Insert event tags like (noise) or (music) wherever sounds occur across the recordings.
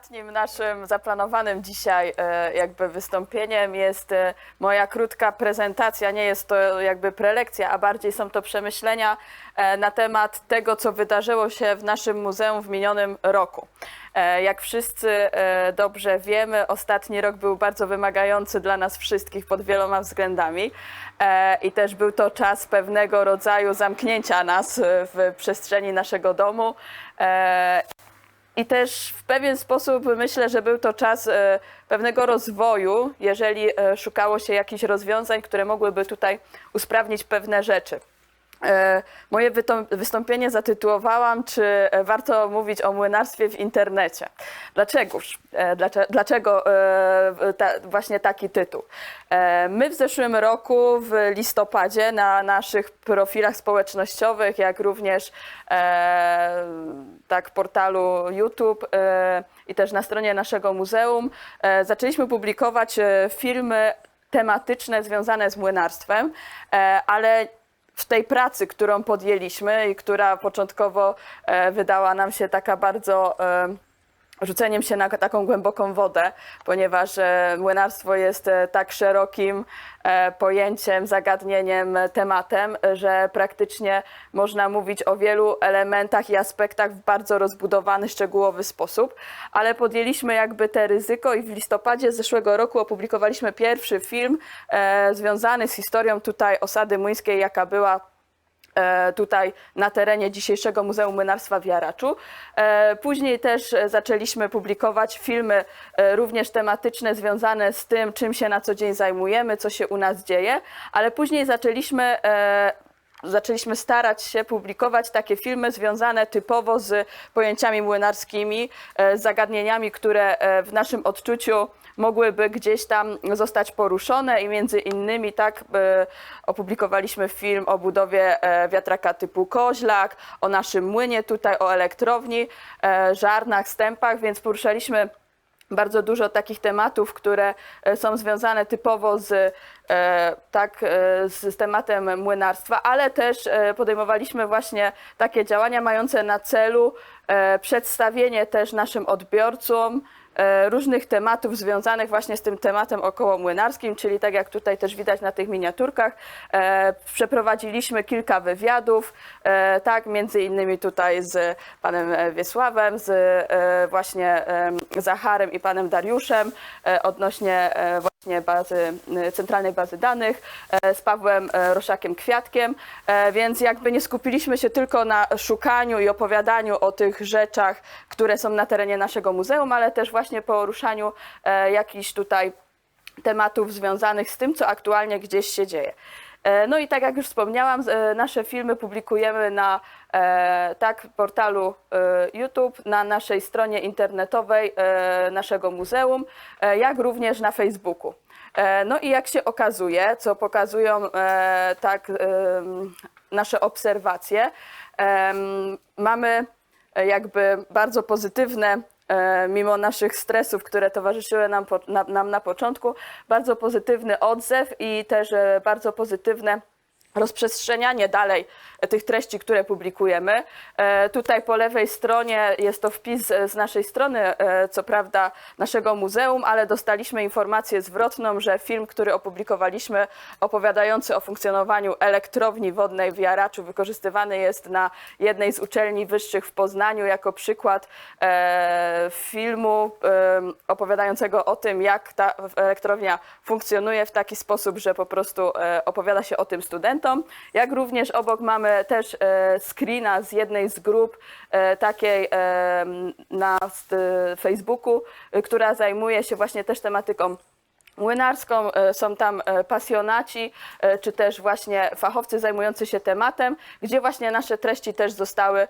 Ostatnim naszym zaplanowanym dzisiaj e, jakby wystąpieniem jest e, moja krótka prezentacja. Nie jest to jakby prelekcja, a bardziej są to przemyślenia e, na temat tego, co wydarzyło się w naszym muzeum w minionym roku. Jak wszyscy dobrze wiemy, ostatni rok był bardzo wymagający dla nas wszystkich pod wieloma względami i też był to czas pewnego rodzaju zamknięcia nas w przestrzeni naszego domu. I też w pewien sposób myślę, że był to czas e, pewnego rozwoju, jeżeli e, szukało się jakichś rozwiązań, które mogłyby tutaj usprawnić pewne rzeczy. E, Moje wystąpienie zatytułowałam, czy e, warto mówić o młynarstwie w internecie. Dlaczegoż? E, Dlaczego, właśnie taki tytuł? My w zeszłym roku w listopadzie na naszych profilach społecznościowych, jak również tak portalu YouTube i też na stronie naszego muzeum zaczęliśmy publikować filmy tematyczne związane z młynarstwem, ale w tej pracy, którą podjęliśmy i która początkowo e, wydała nam się taka bardzo e, rzuceniem się na taką głęboką wodę, ponieważ e, młynarstwo jest e, tak szerokim e, pojęciem, zagadnieniem, tematem, że praktycznie można mówić o wielu elementach i aspektach w bardzo rozbudowany, szczegółowy sposób, ale podjęliśmy jakby te ryzyko i w listopadzie zeszłego roku opublikowaliśmy pierwszy film związany z historią tutaj osady młyńskiej, jaka była tutaj na terenie dzisiejszego Muzeum Młynarstwa w Jaraczu. E, Później też e, zaczęliśmy publikować filmy e, również tematyczne związane z tym, czym się na co dzień zajmujemy, co się u nas dzieje, ale później zaczęliśmy e, zaczęliśmy starać się publikować takie filmy związane typowo z pojęciami młynarskimi, e, z zagadnieniami, które e, w naszym odczuciu mogłyby gdzieś tam zostać poruszone i między innymi tak e, opublikowaliśmy film o budowie e, wiatraka typu koźlak, o naszym młynie tutaj, o elektrowni, e, żarnach, stępach, więc poruszaliśmy bardzo dużo takich tematów, które są związane typowo z, tak, z, tematem młynarstwa, ale też podejmowaliśmy właśnie takie działania mające na celu przedstawienie też naszym odbiorcom różnych tematów związanych właśnie z tym tematem okołomłynarskim, czyli tak jak tutaj też widać na tych miniaturkach, e, przeprowadziliśmy kilka wywiadów, e, tak, między innymi tutaj z panem e, Wiesławem, z e, właśnie em, Zacharem i panem Dariuszem e, odnośnie e, bazy, e, centralnej bazy danych, e, z Pawłem e, Roszakiem Kwiatkiem, e, więc jakby nie skupiliśmy się tylko na szukaniu i opowiadaniu o tych rzeczach, które są na terenie naszego muzeum, ale też właśnie poruszaniu jakichś tutaj tematów związanych z tym, co aktualnie gdzieś się dzieje. E, No i tak jak już wspomniałam, e, nasze filmy publikujemy na e, tak portalu YouTube, na naszej stronie internetowej naszego muzeum, jak również na Facebooku. No i jak się okazuje, co pokazują tak nasze obserwacje, mamy jakby bardzo pozytywne, mimo naszych stresów, które towarzyszyły nam, nam na początku, bardzo pozytywny odzew i też e, bardzo pozytywne rozprzestrzenianie dalej tych treści, które publikujemy. E, Tutaj po lewej stronie jest to wpis e, z naszej strony, e, co prawda naszego muzeum, ale dostaliśmy informację zwrotną, że film, który opublikowaliśmy, opowiadający o funkcjonowaniu elektrowni wodnej w Jaraczu, wykorzystywany jest na jednej z uczelni wyższych w Poznaniu jako przykład e, filmu e, opowiadającego o tym, jak ta elektrownia funkcjonuje w taki sposób, że po prostu e, opowiada się o tym studentom. Jak również obok mamy też e, screena z jednej z grup e, takiej e, na Facebooku, która zajmuje się właśnie też tematyką młynarską. Są tam pasjonaci, czy też właśnie fachowcy zajmujący się tematem, gdzie właśnie nasze treści też zostały,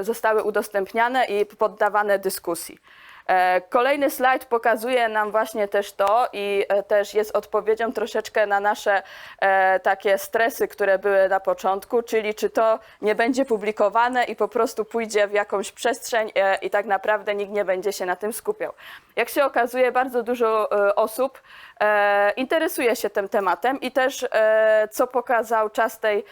zostały udostępniane i poddawane dyskusji. E, Kolejny slajd pokazuje nam właśnie też to i e, też jest odpowiedzią troszeczkę na nasze e, takie stresy, które były na początku, czyli czy to nie będzie publikowane i po prostu pójdzie w jakąś przestrzeń i tak naprawdę nikt nie będzie się na tym skupiał. Jak się okazuje, bardzo dużo osób interesuje się tym tematem i też, co pokazał czas tej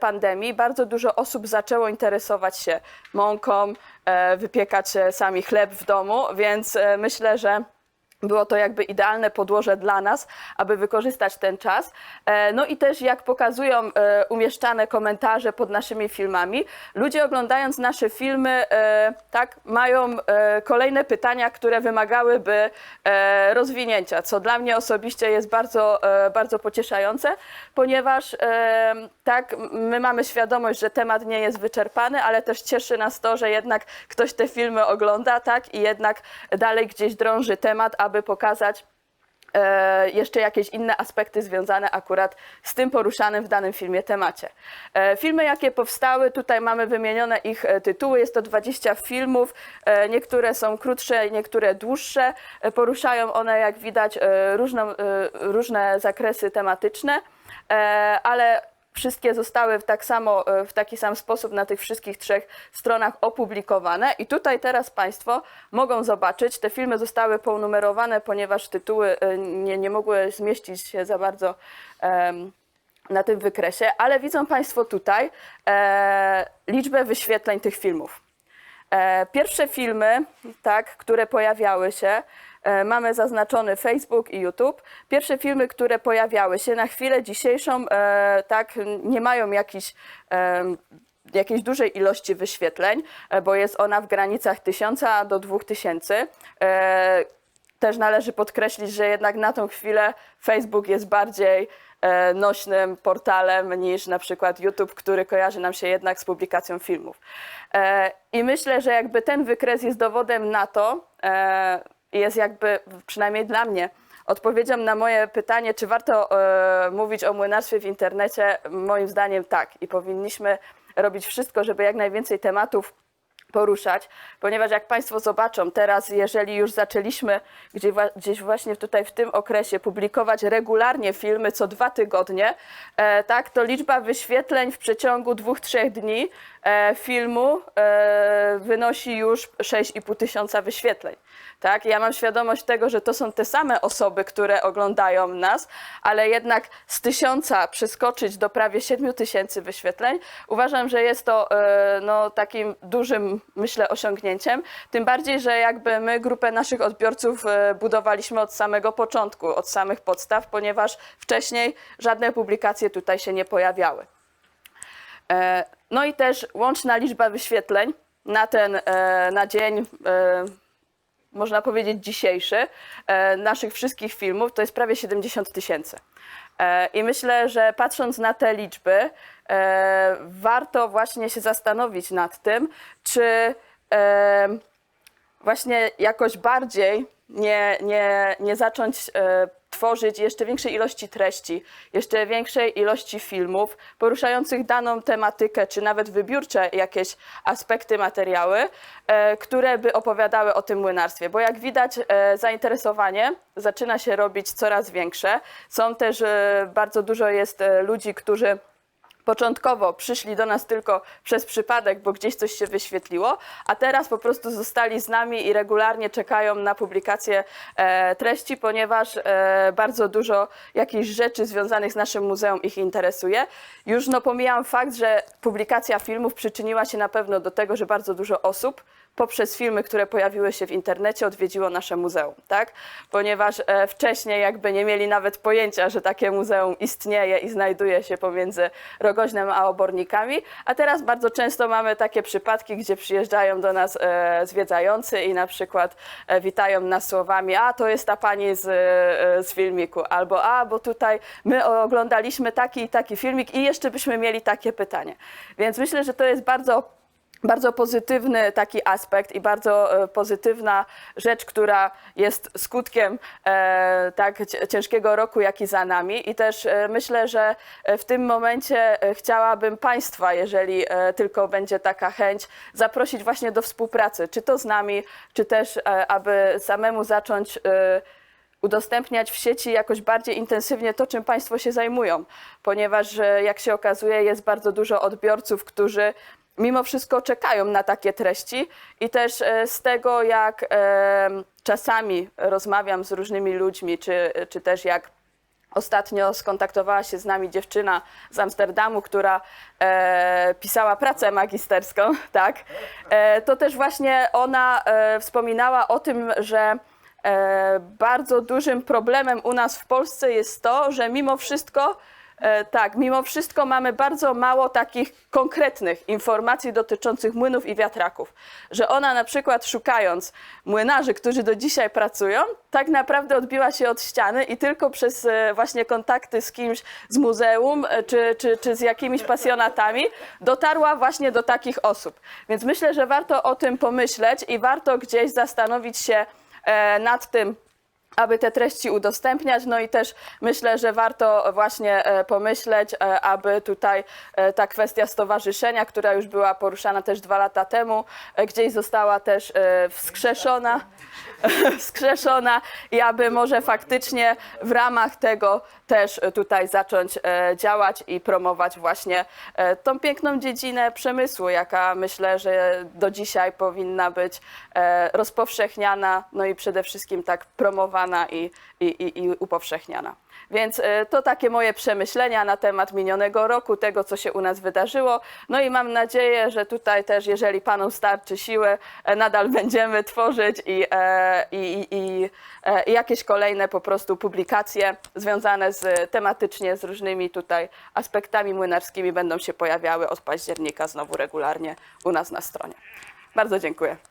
pandemii, bardzo dużo osób zaczęło interesować się mąką, wypiekać e, sami chleb w domu, więc e, myślę, że było to jakby idealne podłoże dla nas, aby wykorzystać ten czas. E, No i też jak pokazują e, umieszczane komentarze pod naszymi filmami, ludzie oglądając nasze filmy, e, tak, mają kolejne pytania, które wymagałyby rozwinięcia, co dla mnie osobiście jest bardzo, bardzo pocieszające, ponieważ tak, my mamy świadomość, że temat nie jest wyczerpany, ale też cieszy nas to, że jednak ktoś te filmy ogląda, tak, i jednak dalej gdzieś drąży temat, aby pokazać e, jeszcze jakieś inne aspekty związane akurat z tym poruszanym w danym filmie temacie. E, Filmy, jakie powstały, tutaj mamy wymienione ich e, tytuły. Jest to 20 filmów. E, Niektóre są krótsze, niektóre dłuższe. E, Poruszają one, jak widać, e, różną, e, różne zakresy tematyczne, e, ale Wszystkie zostały w, tak samo, e, w taki sam sposób na tych wszystkich trzech stronach opublikowane. I tutaj teraz Państwo mogą zobaczyć, te filmy zostały ponumerowane, ponieważ tytuły e, nie, nie mogły zmieścić się za bardzo em, na tym wykresie, ale widzą Państwo tutaj e, liczbę wyświetleń tych filmów. E, Pierwsze filmy, tak, które pojawiały się, e, mamy zaznaczony Facebook i YouTube. Pierwsze filmy, które pojawiały się na chwilę dzisiejszą, e, tak, nie mają jakichś jakiejś dużej ilości wyświetleń, bo jest ona w granicach 1000 do 2000. E, Też należy podkreślić, że jednak na tą chwilę Facebook jest bardziej nośnym portalem niż na przykład YouTube, który kojarzy nam się jednak z publikacją filmów. E, I myślę, że jakby ten wykres jest dowodem na to, e, jest jakby przynajmniej dla mnie odpowiedzią na moje pytanie, czy warto e, mówić o młynarstwie w internecie, moim zdaniem tak. I powinniśmy robić wszystko, żeby jak najwięcej tematów poruszać, ponieważ jak Państwo zobaczą teraz, jeżeli już zaczęliśmy gdzieś, właśnie tutaj w tym okresie publikować regularnie filmy co dwa tygodnie, e, tak, to liczba wyświetleń w przeciągu dwóch, trzech dni filmu e, wynosi już 6,5 tysiąca wyświetleń. Tak? Ja mam świadomość tego, że to są te same osoby, które oglądają nas, ale jednak z tysiąca przeskoczyć do prawie 7 tysięcy wyświetleń, uważam, że jest to e, no, takim dużym, myślę, osiągnięciem. Tym bardziej, że jakby my grupę naszych odbiorców e, budowaliśmy od samego początku, od samych podstaw, ponieważ wcześniej żadne publikacje tutaj się nie pojawiały. E, No i też łączna liczba wyświetleń na ten, e, na dzień, e, można powiedzieć dzisiejszy, naszych wszystkich filmów to jest prawie 70 tysięcy. I myślę, że patrząc na te liczby, warto właśnie się zastanowić nad tym, czy właśnie jakoś bardziej nie, nie, nie zacząć tworzyć jeszcze większej ilości treści, jeszcze większej ilości filmów poruszających daną tematykę, czy nawet wybiórcze jakieś aspekty, materiały, e, które by opowiadały o tym młynarstwie. Bo jak widać, e, zainteresowanie zaczyna się robić coraz większe. Są też, e, bardzo dużo jest ludzi, którzy Początkowo przyszli do nas tylko przez przypadek, bo gdzieś coś się wyświetliło, a teraz po prostu zostali z nami i regularnie czekają na publikację e, treści, ponieważ e, bardzo dużo jakichś rzeczy związanych z naszym muzeum ich interesuje. Już no pomijam fakt, że publikacja filmów przyczyniła się na pewno do tego, że bardzo dużo osób poprzez filmy, które pojawiły się w internecie, odwiedziło nasze muzeum, tak? Ponieważ e, wcześniej jakby nie mieli nawet pojęcia, że takie muzeum istnieje i znajduje się pomiędzy Rogoźnem a Obornikami, a teraz bardzo często mamy takie przypadki, gdzie przyjeżdżają do nas e, zwiedzający i na przykład e, witają nas słowami, a to jest ta pani z, z filmiku, albo a, bo tutaj my oglądaliśmy taki i taki filmik i jeszcze byśmy mieli takie pytanie. Więc myślę, że to jest bardzo bardzo pozytywny taki aspekt i bardzo e, pozytywna rzecz, która jest skutkiem e, tak ciężkiego roku, jaki za nami. I też e, myślę, że w tym momencie chciałabym Państwa, jeżeli tylko będzie taka chęć, zaprosić właśnie do współpracy, czy to z nami, czy też aby samemu zacząć. Udostępniać w sieci jakoś bardziej intensywnie to, czym Państwo się zajmują, ponieważ jak się okazuje, jest bardzo dużo odbiorców, którzy mimo wszystko czekają na takie treści i też e, z tego, jak e, czasami rozmawiam z różnymi ludźmi, czy, czy też jak Ostatnio skontaktowała się z nami dziewczyna z Amsterdamu, która e, pisała pracę magisterską, (laughs) tak? To też właśnie ona wspominała o tym, że bardzo dużym problemem u nas w Polsce jest to, że mimo wszystko Tak, mimo wszystko mamy bardzo mało takich konkretnych informacji dotyczących młynów i wiatraków. Że ona na przykład szukając młynarzy, którzy do dzisiaj pracują, tak naprawdę odbiła się od ściany i tylko przez e, właśnie kontakty z kimś z muzeum e, czy, czy, czy z jakimiś pasjonatami dotarła właśnie do takich osób. Więc myślę, że warto o tym pomyśleć i warto gdzieś zastanowić się e, nad tym, aby te treści udostępniać. No i też myślę, że warto właśnie e, pomyśleć, e, aby tutaj e, ta kwestia stowarzyszenia, która już była poruszana też dwa lata temu, gdzieś została też wskrzeszona. (laughs) wskrzeszona i aby może faktycznie w ramach tego też tutaj zacząć e, działać i promować właśnie e, tą piękną dziedzinę przemysłu, jaka myślę, że do dzisiaj powinna być e, rozpowszechniana, no i przede wszystkim tak promowana i, i, i, i upowszechniana. Więc e, to takie moje przemyślenia na temat minionego roku, tego, co się u nas wydarzyło. No i mam nadzieję, że tutaj też, jeżeli Panom starczy siły, e, nadal (laughs) będziemy tworzyć i, e, i, i, i jakieś kolejne po prostu publikacje związane z tematycznie z różnymi tutaj aspektami młynarskimi będą się pojawiały od października znowu regularnie u nas na stronie. Bardzo dziękuję.